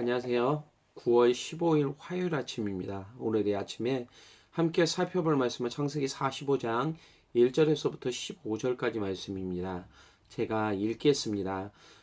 안녕하세요. 9월 15일 화요일 아침입니다. 오늘의 아침에 함께 살펴볼 말씀은 창세기 45장 1절에서부터 15절까지 말씀입니다. 제가 읽겠습니다.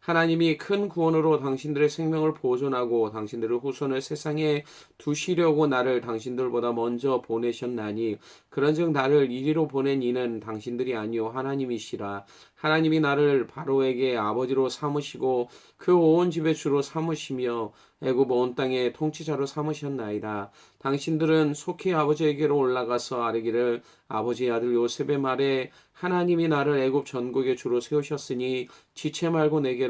하나님이 큰 구원으로 당신들의 생명을 보존하고 당신들의 후손을 세상에 두시려고 나를 당신들보다 먼저 보내셨나니 그런즉 나를 이리로 보낸 이는 당신들이 아니요 하나님이시라 하나님이 나를 바로에게 아버지로 삼으시고 그 온 집의 주로 삼으시며 애굽 온 땅의 통치자로 삼으셨나이다. 당신들은 속히 아버지에게로 올라가서 아뢰기를 아버지의 아들 요셉의 말에 하나님이 나를 애굽 전국의 주로 세우셨으니 지체 말고 내게로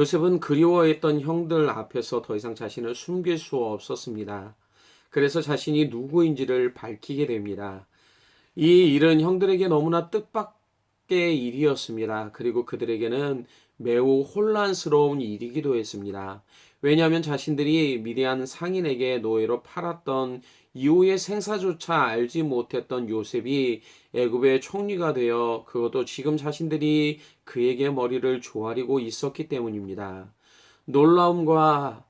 요셉은 그리워했던 형들 앞에서 더 이상 자신을 숨길 수 없었습니다. 그래서 자신이 누구인지를 밝히게 됩니다. 이 일은 형들에게 너무나 뜻밖의 일이었습니다. 그리고 그들에게는 매우 혼란스러운 일이기도 했습니다. 왜냐하면 자신들이 미디안 상인에게 노예로 팔았던 이후의 생사조차 알지 못했던 요셉이 애굽의 총리가 되어 그것도 지금 자신들이 그에게 머리를 조아리고 있었기 때문입니다. 놀라움과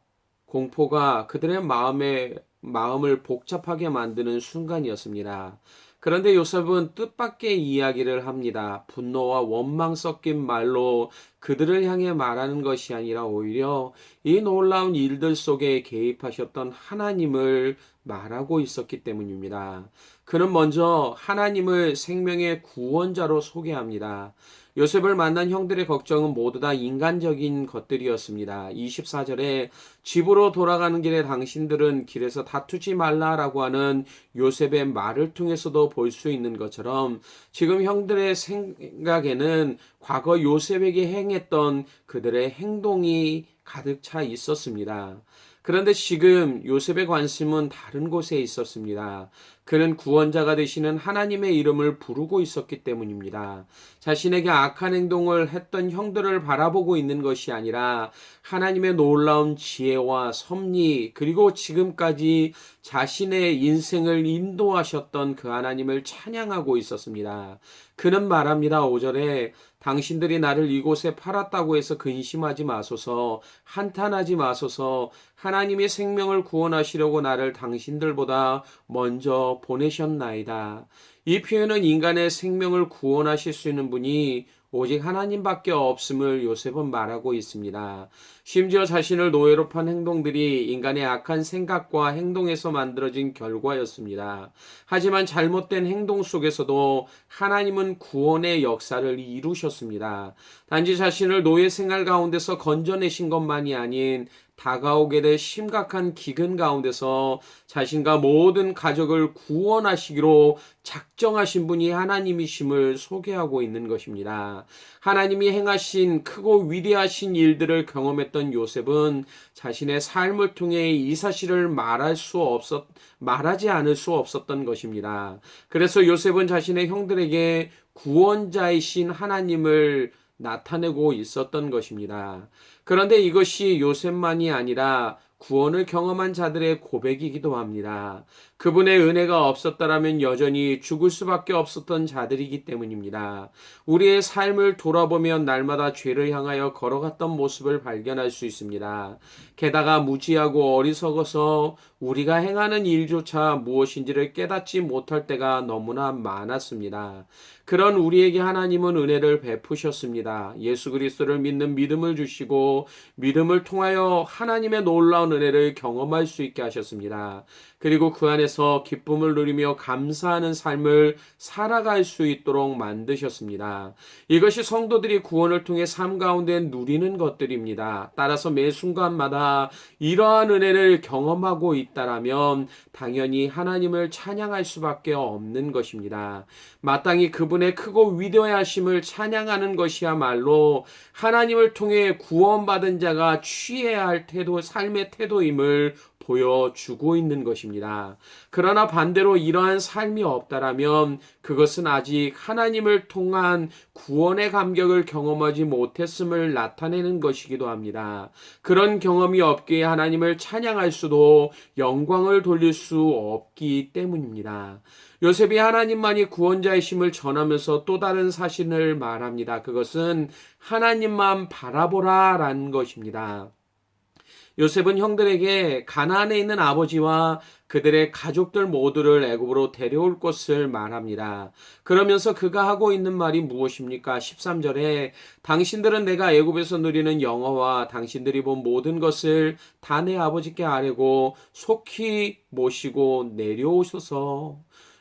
공포가 그들의 마음에 마음을 복잡하게 만드는 순간이었습니다. 그런데 요셉은 뜻밖의 이야기를 합니다. 분노와 원망 섞인 말로 그들을 향해 말하는 것이 아니라 오히려 이 놀라운 일들 속에 개입하셨던 하나님을 말하고 있었기 때문입니다. 그는 먼저 하나님을 생명의 구원자로 소개합니다. 요셉을 만난 형들의 걱정은 모두 다 인간적인 것들이었습니다. 24절에 집으로 돌아가는 길에 당신들은 길에서 다투지 말라라고 하는 요셉의 말을 통해서도 볼 수 있는 것처럼 지금 형들의 생각에는 과거 요셉에게 행했던 그들의 행동이 가득 차 있었습니다. 그런데 지금 요셉의 관심은 다른 곳에 있었습니다. 그는 구원자가 되시는 하나님의 이름을 부르고 있었기 때문입니다. 자신에게 악한 행동을 했던 형들을 바라보고 있는 것이 아니라 하나님의 놀라운 지혜와 섭리 그리고 지금까지 자신의 인생을 인도하셨던 그 하나님을 찬양하고 있었습니다. 그는 말합니다. 5절에 당신들이 나를 이곳에 팔았다고 해서 근심하지 마소서, 한탄하지 마소서, 하나님의 생명을 구원하시려고 나를 당신들보다 먼저 보내셨나이다. 이 표현은 인간의 생명을 구원하실 수 있는 분이 오직 하나님밖에 없음을 요셉은 말하고 있습니다. 심지어 자신을 노예로 판 행동들이 인간의 악한 생각과 행동에서 만들어진 결과였습니다. 하지만 잘못된 행동 속에서도 하나님은 구원의 역사를 이루셨습니다. 단지 자신을 노예 생활 가운데서 건져내신 것만이 아닌 다가오게 될 심각한 기근 가운데서 자신과 모든 가족을 구원하시기로 작정하신 분이 하나님이심을 소개하고 있는 것입니다. 하나님이 행하신 크고 위대하신 일들을 경험했던 요셉은 자신의 삶을 통해 이 사실을 말할 수 없었, 말하지 않을 수 없었던 것입니다. 그래서 요셉은 자신의 형들에게 구원자이신 하나님을 나타내고 있었던 것입니다. 그런데 이것이 요셉만이 아니라 구원을 경험한 자들의 고백이기도 합니다. 그분의 은혜가 없었다라면 여전히 죽을 수밖에 없었던 자들이기 때문입니다. 우리의 삶을 돌아보면 날마다 죄를 향하여 걸어갔던 모습을 발견할 수 있습니다. 게다가 무지하고 어리석어서 우리가 행하는 일조차 무엇인지를 깨닫지 못할 때가 너무나 많았습니다. 그런 우리에게 하나님은 은혜를 베푸셨습니다. 예수 그리스도를 믿는 믿음을 주시고 믿음을 통하여 하나님의 놀라운 은혜를 경험할 수 있게 하셨습니다. 그리고 그 안에서 기쁨을 누리며 감사하는 삶을 살아갈 수 있도록 만드셨습니다. 이것이 성도들이 구원을 통해 삶 가운데 누리는 것들입니다. 따라서 매 순간마다 이러한 은혜를 경험하고 있다라면 당연히 하나님을 찬양할 수밖에 없는 것입니다. 마땅히 그분의 크고 위대하심을 찬양하는 것이야말로 하나님을 통해 구원받은 자가 취해야 할 태도, 삶의 태도임을 보여주고 있는 것입니다. 그러나 반대로 이러한 삶이 없다라면 그것은 아직 하나님을 통한 구원의 감격을 경험하지 못했음을 나타내는 것이기도 합니다. 그런 경험이 없기에 하나님을 찬양할 수도 영광을 돌릴 수 없기 때문입니다. 요셉이 하나님만이 구원자이심을 전하면서 또 다른 사실을 말합니다. 그것은 하나님만 바라보라라는 것입니다. 요셉은 형들에게 가나안에 있는 아버지와 그들의 가족들 모두를 애굽으로 데려올 것을 말합니다. 그러면서 그가 하고 있는 말이 무엇입니까? 13절에 당신들은 내가 애굽에서 누리는 영어와 당신들이 본 모든 것을 다 내 아버지께 아뢰고 속히 모시고 내려오셔서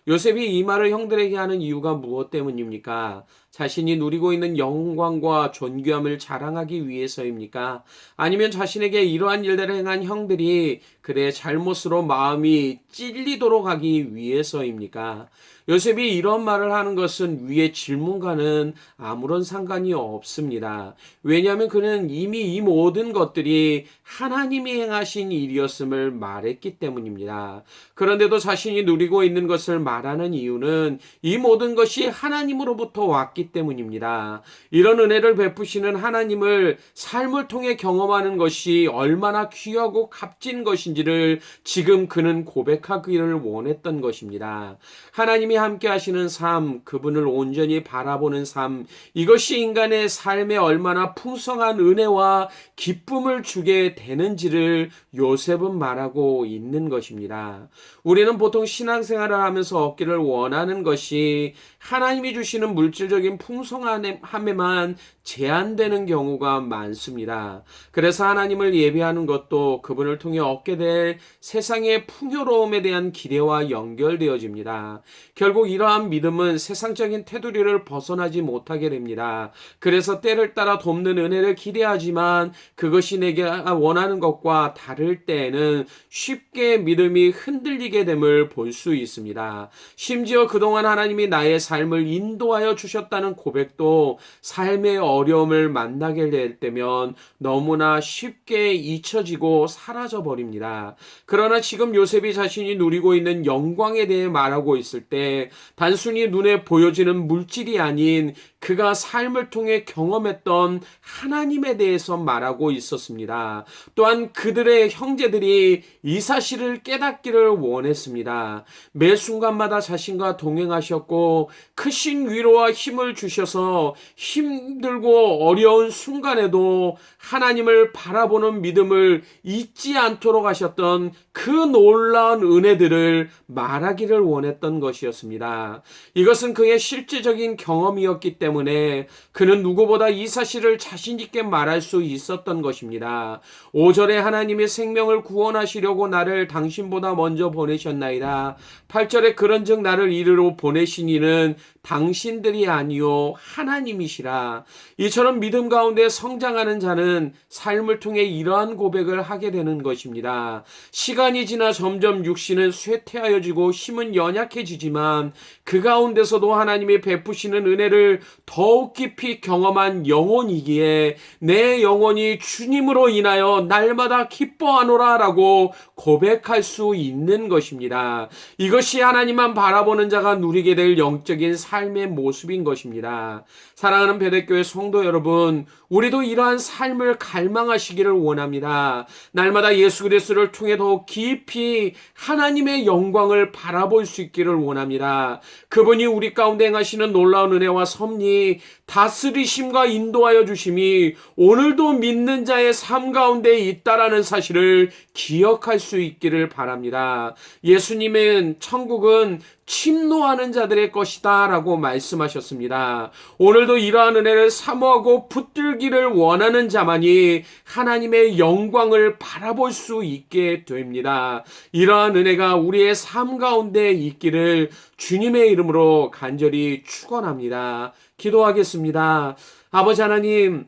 요셉이 이 말을 형들에게 하는 이유가 무엇 때문입니까? 자신이 누리고 있는 영광과 존귀함을 자랑하기 위해서입니까? 아니면 자신에게 이러한 일들을 행한 형들이 그의 잘못으로 마음이 찔리도록 하기 위해서입니까? 요셉이 이런 말을 하는 것은 위의 질문과는 아무런 상관이 없습니다. 왜냐하면 그는 이미 이 모든 것들이 하나님이 행하신 일이었음을 말했기 때문입니다. 그런데도 자신이 누리고 있는 것을 말하는 이유는 이 모든 것이 하나님으로부터 왔기 때문입니다. 이런 은혜를 베푸시는 하나님을 삶을 통해 경험하는 것이 얼마나 귀하고 값진 것인지를 지금 그는 고백하기를 원했던 것입니다. 하나님이 함께 하시는 삶, 그분을 온전히 바라보는 삶, 이것이 인간의 삶에 얼마나 풍성한 은혜와 기쁨을 주게 되는지를 요셉은 말하고 있는 것입니다. 우리는 보통 신앙생활을 하면서 얻기를 원하는 것이 하나님이 주시는 물질적인 풍성함에만 제한되는 경우가 많습니다. 그래서 하나님을 예배하는 것도 그분을 통해 얻게 될 세상의 풍요로움에 대한 기대와 연결되어집니다. 결국 이러한 믿음은 세상적인 테두리를 벗어나지 못하게 됩니다. 그래서 때를 따라 돕는 은혜를 기대하지만 그것이 내게 원하는 것과 다를 때에는 쉽게 믿음이 흔들리게 됨을 볼 수 있습니다. 심지어 그동안 하나님이 나의 삶을 인도하여 주셨다 는 고백도 삶의 어려움을 만나게 될 때면 너무나 쉽게 잊혀지고 사라져 버립니다. 그러나 지금 요셉이 자신이 누리고 있는 영광에 대해 말하고 있을 때 단순히 눈에 보여지는 물질이 아닌 그가 삶을 통해 경험했던 하나님에 대해서 말하고 있었습니다. 또한 그들의 형제들이 이 사실을 깨닫기를 원했습니다. 매 순간마다 자신과 동행하셨고 크신 위로와 힘을 주셔서 힘들고 어려운 순간에도 하나님을 바라보는 믿음을 잊지 않도록 하셨던 그 놀라운 은혜들을 말하기를 원했던 것이었습니다. 이것은 그의 실제적인 경험이었기 때문에 그는 누구보다 이 사실을 자신있게 말할 수 있었던 것입니다. 5절에 하나님의 생명을 구원하시려고 나를 당신보다 먼저 보내셨나이다. 8절에 그런즉 나를 이르러 보내신 이는 당신들이 아니요 하나님이시라. 이처럼 믿음 가운데 성장하는 자는 삶을 통해 이러한 고백을 하게 되는 것입니다. 시간 이 지나 점점 육신은 쇠퇴하여지고 힘은 연약해지지만 그 가운데서도 하나님이 베푸시는 은혜를 더욱 깊이 경험한 영혼이기에 내 영혼이 주님으로 인하여 날마다 기뻐하노라라고 고백할 수 있는 것입니다. 이것이 하나님만 바라보는 자가 누리게 될 영적인 삶의 모습인 것입니다. 사랑하는 배대교회 성도 여러분, 우리도 이러한 삶을 갈망하시기를 원합니다. 날마다 예수 그리스도를 통해 더 깊이 하나님의 영광을 바라볼 수 있기를 원합니다. 그분이 우리 가운데 행하시는 놀라운 은혜와 섭리, 다스리심과 인도하여 주심이 오늘도 믿는 자의 삶 가운데 있다라는 사실을 기억할 수 있기를 바랍니다. 예수님은 천국은 침노하는 자들의 것이다 라고 말씀하셨습니다. 오늘도 이러한 은혜를 사모하고 붙들기를 원하는 자만이 하나님의 영광을 바라볼 수 있게 됩니다. 이러한 은혜가 우리의 삶 가운데 있기를 주님의 이름으로 간절히 축원합니다. 기도하겠습니다. 아버지 하나님,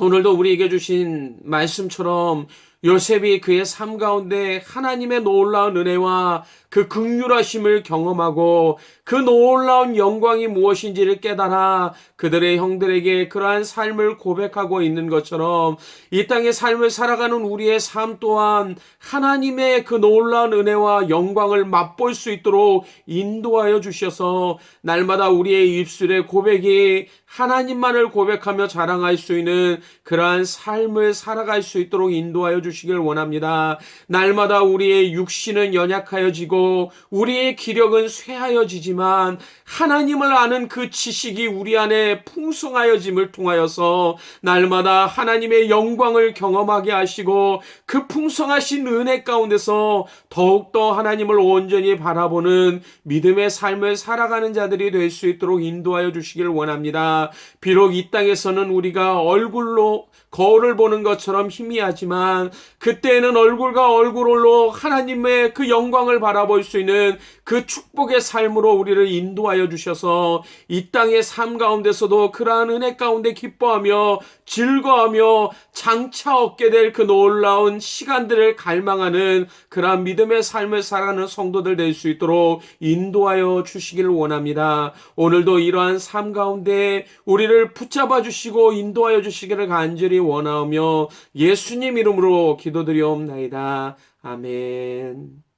오늘도 우리에게 주신 말씀처럼 요셉이 그의 삶 가운데 하나님의 놀라운 은혜와 그 극률하심을 경험하고 그 놀라운 영광이 무엇인지를 깨달아 그들의 형들에게 그러한 삶을 고백하고 있는 것처럼 이 땅의 삶을 살아가는 우리의 삶 또한 하나님의 그 놀라운 은혜와 영광을 맛볼 수 있도록 인도하여 주셔서 날마다 우리의 입술의 고백이 하나님만을 고백하며 자랑할 수 있는 그러한 삶을 살아갈 수 있도록 인도하여 주시길 원합니다. 날마다 우리의 육신은 연약하여지고 우리의 기력은 쇠하여지지만 하나님을 아는 그 지식이 우리 안에 풍성하여짐을 통하여서 날마다 하나님의 영광을 경험하게 하시고 그 풍성하신 은혜 가운데서 더욱더 하나님을 온전히 바라보는 믿음의 삶을 살아가는 자들이 될 수 있도록 인도하여 주시길 원합니다. 비록 이 땅에서는 우리가 얼굴로 거울을 보는 것처럼 희미하지만 그때에는 얼굴과 얼굴로 하나님의 그 영광을 바라볼 수 있는 그 축복의 삶으로 우리를 인도하여 주셔서 이 땅의 삶 가운데서도 그러한 은혜 가운데 기뻐하며 즐거워하며 장차 얻게 될 그 놀라운 시간들을 갈망하는 그러한 믿음의 삶을 살아가는 성도들 될 수 있도록 인도하여 주시기를 원합니다. 오늘도 이러한 삶 가운데 우리를 붙잡아 주시고 인도하여 주시기를 간절히 원하며 예수님 이름으로 기도드리옵나이다. 아멘.